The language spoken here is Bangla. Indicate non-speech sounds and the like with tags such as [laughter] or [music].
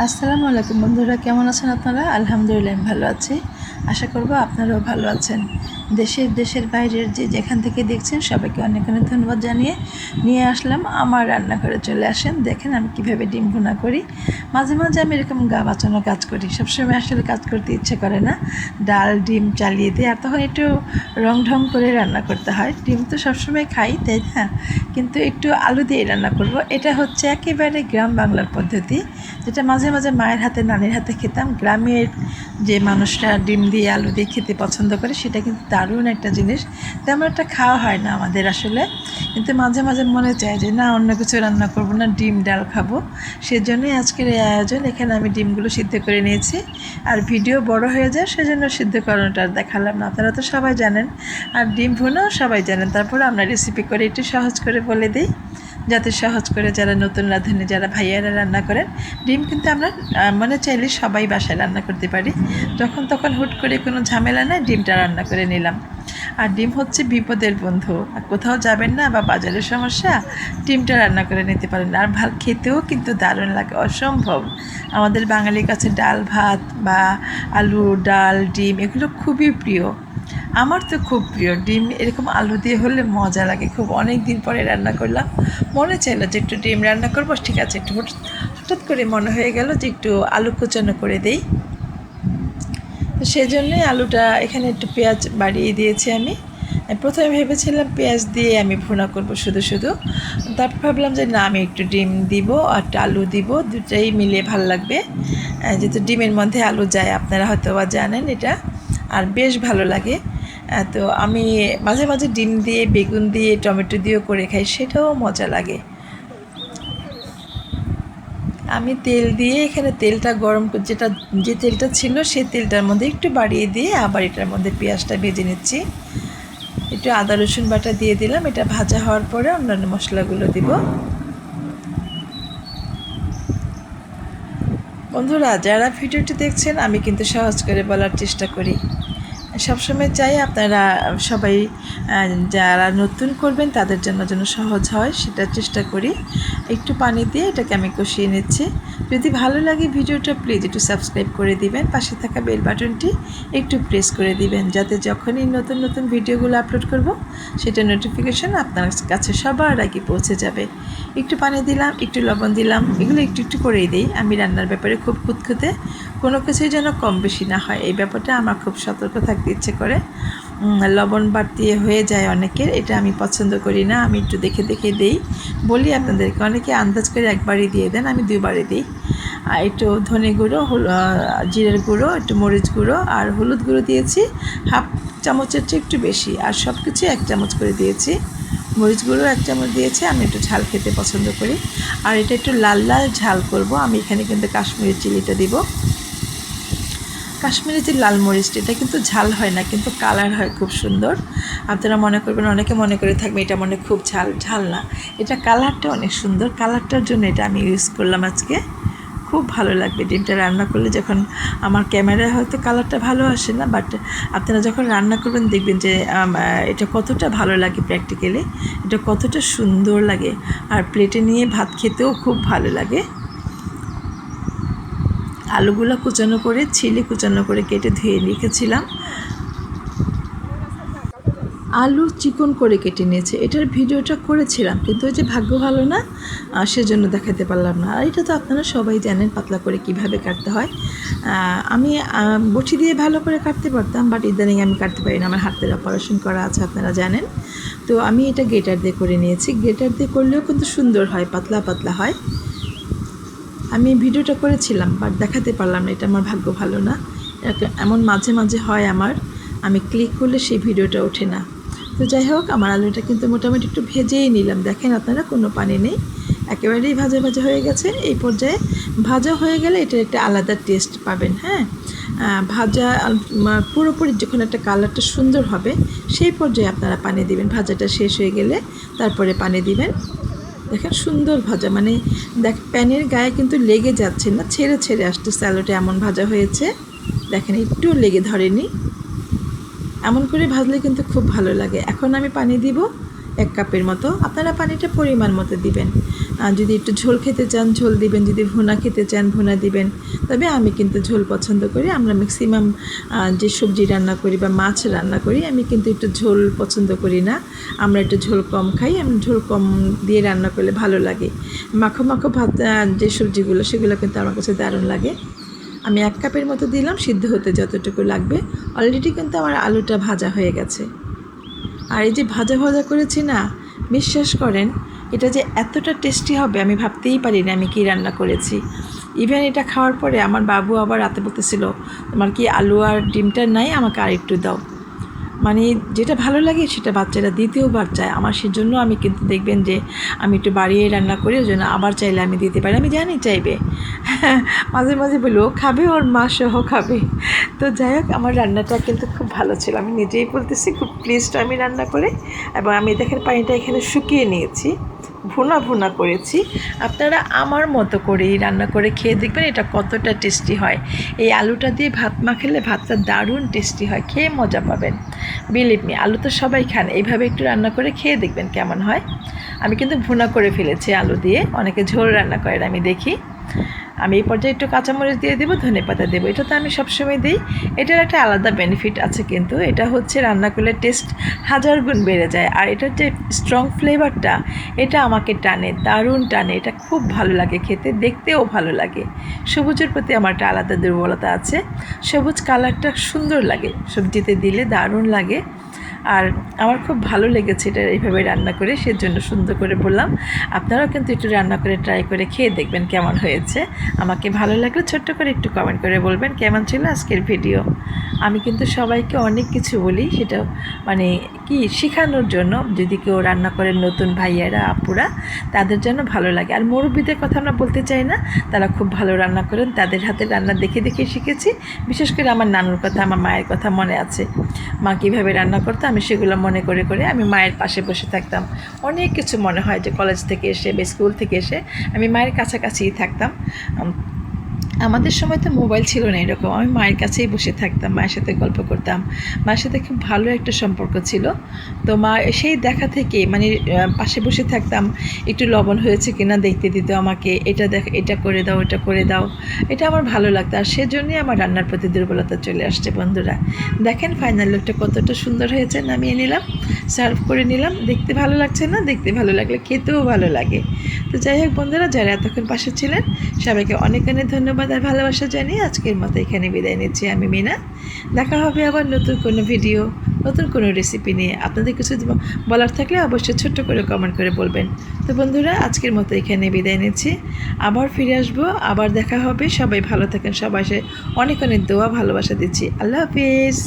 আসসালামু আলাইকুম বন্ধুরা কেমন আছেন আপনারা? আলহামদুলিল্লাহ ভালো আছি। আশা করব আপনারাও ভালো আছেন। দেশের দেশের বাইরের যে যেখান থেকে দেখছেন সবাইকে অনেক অনেক ধন্যবাদ জানিয়ে নিয়ে আসলাম। আমার রান্নাঘরে চলে আসেন। দেখেন আমি কীভাবে ডিম ভুনা করি। মাঝে মাঝে আমি এরকম গা বাঁচানো কাজ করি। সবসময় আসলে কাজ করতে ইচ্ছে করে না। ডাল, ডিম চালিয়ে দিই আর তখন একটু রং ঢং করে রান্না করতে হয়। ডিম তো সবসময় খাই, তাই না? কিন্তু একটু আলু দিয়ে রান্না করব। এটা হচ্ছে একেবারে গ্রাম বাংলার পদ্ধতি। যেটা মাঝে মাঝে মায়ের হাতে, নানির হাতে খেতাম। গ্রামের যে মানুষরা ডিম দিয়ে, আলু দিয়ে খেতে পছন্দ করে, সেটা কিন্তু দারুণ একটা জিনিস। তেমন একটা খাওয়া হয় না আমাদের আসলে। কিন্তু মাঝে মাঝে মনে চায় যে, না, অন্য কিছু রান্না করব না, ডিম, ডাল খাব। সেজন্যই আজকের এই আয়োজন। এখানে আমি ডিমগুলো সিদ্ধ করে নিয়েছি। আর ভিডিও বড় হয়ে যায়, সেজন্য সিদ্ধ করানোটা দেখালাম না। আপনারা তো সবাই জানেন। আর ডিম ভুনাও সবাই জানেন। তারপরে আমরা রেসিপি করে একটু সহজ করে বলে দিই। যাতে সহজ করে যারা নতুন রাঁধুনি, যারা ভাইয়ারা রান্না করেন, ডিম কিন্তু আমরা মনে চাইলে সবাই বাসায় রান্না করতে পারি। যখন তখন হুট করে কোনো ঝামেলা নেই, ডিমটা রান্না করে নিলাম। আর ডিম হচ্ছে বিপদের বন্ধু। আর কোথাও যাবেন না বা বাজারের সমস্যা, ডিমটা রান্না করে নিতে পারেন। আর ভালো খেতেও কিন্তু দারুণ লাগে, অসম্ভব। আমাদের বাঙালির কাছে ডাল, ভাত বা আলু, ডাল, ডিম, এগুলো খুবই প্রিয়। আমার তো খুব প্রিয় ডিম, এরকম আলু দিয়ে হলে মজা লাগে। খুব অনেক দিন পরে রান্না করলাম। মনে চাইলো যে একটু ডিম রান্না করব, ঠিক আছে, একটু হঠাৎ করে মনে হয়ে গেল যে একটু আলু কুচানো করে দেই। তো সেজন্যই আলুটা এখানে একটু পেঁয়াজ বাড়িয়ে দিয়েছি আমি। প্রথমে ভেবেছিলাম পেঁয়াজ দিয়ে আমি ভুনা করব শুধু শুধু। তারপর ভাবলাম যে না, আমি একটু ডিম দিব আর আলু দিব, দুটাই মিলিয়ে ভালো লাগবে। যেহেতু ডিমের মধ্যে আলু যায়, আপনারা হয়তো বা জানেন এটা। আর বেশ ভালো লাগে। তো আমি মাঝে মাঝে ডিম দিয়ে, বেগুন দিয়ে, টমেটো দিয়েও করে খাই, সেটাও মজা লাগে। আমি তেল দিয়ে এখানে তেলটা গরম যেটা, যে তেলটা ছিল সেই তেলটার মধ্যে একটু বাড়িয়ে দিয়ে আবার এটার মধ্যে পেঁয়াজটা ভেজে নিচ্ছি। একটু আদা, রসুন বাটা দিয়ে দিলাম, এটা ভাজা হওয়ার পরে অন্যান্য মশলাগুলো দিব। বন্ধুরা, যারা ভিডিওটি দেখছেন, আমি কিন্তু সহজ করে বলার চেষ্টা করি। সবসময় চাই আপনারা সবাই যারা নতুন করবেন তাদের জন্য যেন সহজ হয় সেটা চেষ্টা করি। একটু পানি দিয়ে এটাকে আমি কষিয়ে নিচ্ছি। যদি ভালো লাগে ভিডিওটা প্লিজ একটু সাবস্ক্রাইব করে দিবেন। পাশে থাকা বেল বাটনটি একটু প্রেস করে দিবেন, যাতে যখনই নতুন নতুন ভিডিওগুলো আপলোড করব, সেটা নোটিফিকেশন আপনার কাছে সবার আগে পৌঁছে যাবে। একটু পানি দিলাম, একটু লবণ দিলাম, এগুলো একটু একটু করেই দিই। আমি রান্নার ব্যাপারে খুব খুঁতখুঁতে কোনো কিছুই যেন কম বেশি না হয়। এই ব্যাপারটা আমার খুব সতর্ক থাকতে ইচ্ছে করে। লবণ বাড়তি হয়ে যায় অনেকের, এটা আমি পছন্দ করি না, আমি একটু দেখে দেখে দিই। বলি আপনাদেরকে, অনেকে আন্দাজ করে একবারই দিয়ে দেন, আমি দুবারই দিই। আর একটু ধনে গুঁড়ো জিরের গুঁড়ো, একটু মরিচ গুঁড়ো আর হলুদ গুঁড়ো দিয়েছি, হাফ চামচের চেয়ে একটু বেশি। আর সব কিছু এক চামচ করে দিয়েছি। মরিচ গুঁড়ো এক চামচ দিয়েছি, আমি একটু ঝাল খেতে পছন্দ করি। আর এটা একটু লাল লাল ঝাল করব, আমি এখানে কিন্তু কাশ্মীরি চিলিটা দিব। কাশ্মীরি যে লাল মরিচটা এটা কিন্তু ঝাল হয় না, কিন্তু কালার হয় খুব সুন্দর। আপনারা মনে করবেন, অনেকে মনে করে থাকবে এটা মনে খুব ঝাল ঝাল না। এটা কালারটা অনেক সুন্দর, কালারটার জন্য এটা আমি ইউজ করলাম আজকে। খুব ভালো লাগবে ডিমটা রান্না করলে যখন আমার ক্যামেরায় হয়তো কালারটা ভালো আসে না বাট আপনারা যখন রান্না করবেন দেখবেন যে এটা কতটা ভালো লাগে প্র্যাকটিক্যালি এটা কতটা সুন্দর লাগে। আর প্লেটে নিয়ে ভাত খেতেও খুব ভালো লাগে। আলুগুলো কুচানো করে ছিলে কুচানো করে কেটে ধুয়ে রেখেছিলাম। আলু চিকন করে কেটে নিয়েছে। এটার ভিডিওটা করেছিলাম, কিন্তু ওই যে ভাগ্য ভালো না সেজন্য দেখাতে পারলাম না। আর এটা তো আপনারা সবাই জানেন পাতলা করে কীভাবে কাটতে হয়। আমি বটি দিয়ে ভালো করে কাটতে পারতাম বাট ইদানিং আমি কাটতে পারি না। আমার হাতের অপারেশন করা আছে, আপনারা জানেন। তো আমি এটা গেটার দিয়ে করে নিয়েছি। গেটার দিয়ে করলেও কিন্তু সুন্দর হয়, পাতলা পাতলা হয়। আমি ভিডিওটা করেছিলাম বাট দেখাতে পারলাম না, এটা আমার ভাগ্য ভালো না। এমন মাঝে মাঝে হয় আমার, আমি ক্লিক করলে সেই ভিডিওটা ওঠে না। তো যাই হোক, আমার আলুটা কিন্তু মোটামুটি একটু ভেজেই নিলাম। দেখেন আপনারা, কোনো পানি নেই। একেবারেই ভাজা ভাজা হয়ে গেছে। এই পর্যায়ে ভাজা হয়ে গেলে এটার একটা আলাদা টেস্ট পাবেন হ্যাঁ? ভাজা পুরোপুরি যখন একটা কালারটা সুন্দর হবে, সেই পর্যায়ে আপনারা পানি দিবেন। ভাজাটা শেষ হয়ে গেলে তারপরে পানি দিবেন। দেখেন সুন্দর ভাজা মানে দেখ, প্যানের গায়ে কিন্তু লেগে যাচ্ছে না, ছেড়ে ছেড়ে আসছে স্যালোটা এমন ভাজা হয়েছে। দেখেন, একটু লেগে ধরেনি। এমন করে ভাজলে কিন্তু খুব ভালো লাগে। এখন আমি পানি দিব এক কাপের মতো। আপনারা পানিটা পরিমাণ মতো দিবেন। আর যদি একটু ঝোল খেতে চান, ঝোল দিবেন। যদি ভুনা খেতে চান, ভুনা দিবেন। তবে আমি কিন্তু ঝোল পছন্দ করি। আমরা ম্যাক্সিমাম যে সবজি রান্না করি বা মাছ রান্না করি, আমি কিন্তু একটু ঝোল পছন্দ করি না। আমরা একটু ঝোল কম খাই। আমি ঝোল কম দিয়ে রান্না করলে ভালো লাগে। মাখো মাখো ভাত যে সবজিগুলো, সেগুলো কিন্তু আমার কাছে দারুণ লাগে। আমি এক কাপের মতো দিলাম, সিদ্ধ হতে যতটুকু লাগবে। অলরেডি কিন্তু আমার আলুটা ভাজা হয়ে গেছে। আর এই যে ভাজা ভাজা করেছি না, বিশ্বাস করেন এটা যে এতটা টেস্টি হবে আমি ভাবতেই পারি না আমি কী রান্না করেছি। ইভেন এটা খাওয়ার পরে আমার বাবু আবার রাতে বলতেছিল, তোমার কি আলু আর ডিমটা নাই? আমাকে আর একটু দাও। মানে যেটা ভালো লাগে সেটা বাচ্চারা দ্বিতীয়বার চায়। আমার সেজন্য আমি কিন্তু দেখবেন যে আমি একটু বাড়িয়ে রান্না করি, ওই জন্য আবার চাইলে আমি দিতে পারি। আমি জানি চাইবে। [laughs] মাঝে মাঝে বলি, ও খাবে, ওর মা সহ খাবে। তো যাই হোক, আমার রান্নাটা কিন্তু খুব ভালো ছিল। আমি নিজেই বলতেছি, খুব প্লিজড আমি রান্না করে এবং আমি দেখেন পানিটা এখানে শুকিয়ে নিয়েছি। ভুনা ভুনা করেছি। আপনারা আমার মতো করেই রান্না করে খেয়ে দেখবেন এটা কতটা টেস্টি হয়। এই আলুটা দিয়ে ভাত মাখালে ভাতটা দারুণ টেস্টি হয়, খেয়ে মজা পাবেন। বিলিভ মি আলু তো সবাই খান, এইভাবে একটু রান্না করে খেয়ে দেখবেন কেমন হয়। আমি কিন্তু ভুনা করে ফেলেছি আলু দিয়ে, অনেকে ঝোল রান্না করেন আমি দেখি। আমি এই পর্যায়ে একটু কাঁচামরিচ দিয়ে দেবো, ধনে পাতা দেবো। এটা তো আমি সবসময় দিই। এটার একটা আলাদা বেনিফিট আছে কিন্তু। এটা হচ্ছে রান্না করলে টেস্ট হাজার গুণ বেড়ে যায়। আর এটার যে স্ট্রং ফ্লেভারটা এটা আমাকে টানে, দারুণ টানে। এটা খুব ভালো লাগে খেতে, দেখতেও ভালো লাগে। সবুজের প্রতি আমার একটা আলাদা দুর্বলতা আছে। সবুজ কালারটা সুন্দর লাগে। সবজিতে দিলে দারুণ লাগে। আর আমার খুব ভালো লেগেছে এটা এইভাবে রান্না করে, সেজন্য সুন্দর করে বললাম। আপনারাও কিন্তু একটু রান্না করে ট্রাই করে খেয়ে দেখবেন কেমন হয়েছে। আমাকে ভালো লাগলে ছোট্ট করে একটু কমেন্ট করে বলবেন কেমন ছিল আজকের ভিডিও আমি কিন্তু সবাইকে অনেক কিছু বলি, সেটা মানে কি শেখানোর জন্য। যদি কেউ রান্না করেন নতুন ভাইয়ারা, আপুরা, তাদের জন্য ভালো লাগে। আর মুরব্বীদের কথা আমরা বলতে চাই না, তারা খুব ভালো রান্না করেন, তাদের হাতে রান্না দেখে দেখে শিখেছি। বিশেষ করে আমার নানুর কথা, আমার মায়ের কথা মনে আছে। মা কীভাবে রান্না করতো, আমি সেগুলো মনে করে করে আমি মায়ের পাশে বসে থাকতাম। অনেক কিছু মনে হয় যে কলেজ থেকে এসে বা স্কুল থেকে এসে আমি মায়ের কাছাকাছিই থাকতাম। আমাদের সময় তো মোবাইল ছিল না এরকম। আমি মায়ের কাছেই বসে থাকতাম, মায়ের সাথে গল্প করতাম। মায়ের সাথে খুব ভালো একটা সম্পর্ক ছিল। তো মা সেই দেখা থেকে মানে পাশে বসে থাকতাম, একটু লবণ হয়েছে কিনা দেখতে দিত আমাকে, এটা দেখ, এটা করে দাও এটা করে দাও। এটা আমার ভালো লাগতো। আর সেজন্যই আমার রান্নার প্রতি দুর্বলতা চলে আসছে বন্ধুরা। দেখেন ফাইনাল লুকটা কতটা সুন্দর হয়েছে। নামিয়ে নিলাম সার্ভ করে নিলাম। দেখতে ভালো লাগছে না? দেখতে ভালো লাগলে খেতেও ভালো লাগে। তো যাই হোক বন্ধুরা, যারা এতক্ষণ পাশে ছিলেন, সবাইকে অনেক অনেক ধন্যবাদ। আর ভালোবাসা জানিয়ে আজকের মতো এখানে বিদায় নিচ্ছি আমি মিনা। দেখা হবে আবার নতুন কোনো ভিডিও নতুন কোনো রেসিপি নিয়ে। আপনাদের কিছু বলার থাকলে অবশ্যই ছোট্ট করে কমেন্ট করে বলবেন। তো বন্ধুরা, আজকের মতো এখানে বিদায় নিচ্ছি। আবার ফিরে আসব, আবার দেখা হবে। সবাই ভালো থাকেন সবাই অনেক অনেক দোয়া, ভালোবাসা দিচ্ছি। আল্লাহ হাফিজ।